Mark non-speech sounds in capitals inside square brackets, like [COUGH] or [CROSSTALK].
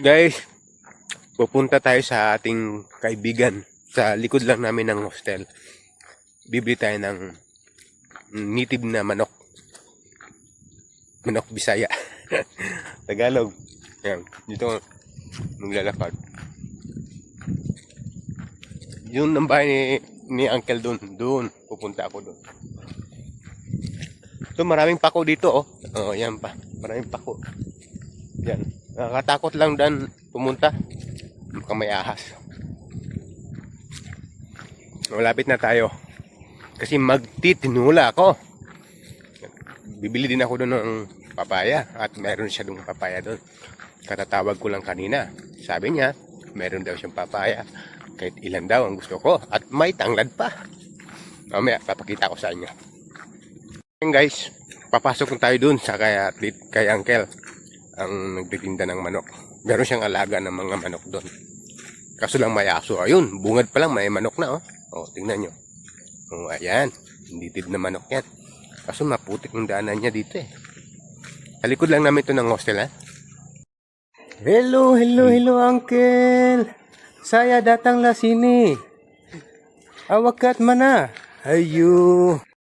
Guys, pupunta tayo sa ating kaibigan. Sa likod lang namin ng hostel. Bibili tayo ng native na manok. Manok Bisaya. [LAUGHS] Tagalog. Yan. Dito maglalakad. Yun ang bahay ni, ni Uncle doon. Doon. Pupunta ako doon. Ito maraming pako dito oh. Oh, yan pa. Maraming pako. Yan. Nakakatakot lang dan pumunta. Mukhang may ahas. Malapit na tayo. Kasi magtitinula ako. Bibili din ako doon ng papaya. At meron siya doon papaya doon. Katatawag ko lang kanina. Sabi niya, meron daw siyang papaya. Kahit ilan daw ang gusto ko. At may tanglad pa. Mamaya, papakita ko sa inyo. Ngayon guys, papasok na tayo doon sa kay, kay Uncle ang nagtitinda ng manok. Meron siyang alaga ng mga manok doon. Kaso lang may aso. Ayun, bungad pa lang, may manok na oh. Oh, tingnan nyo. Oh, ayan. Native na manok yan. Kaso maputik ng daanan niya dito eh. Sa likod lang namin ito ng hostel ha. Hello, hello, hello uncle. Saya datang lah sini. Awak kat mana? Ayo.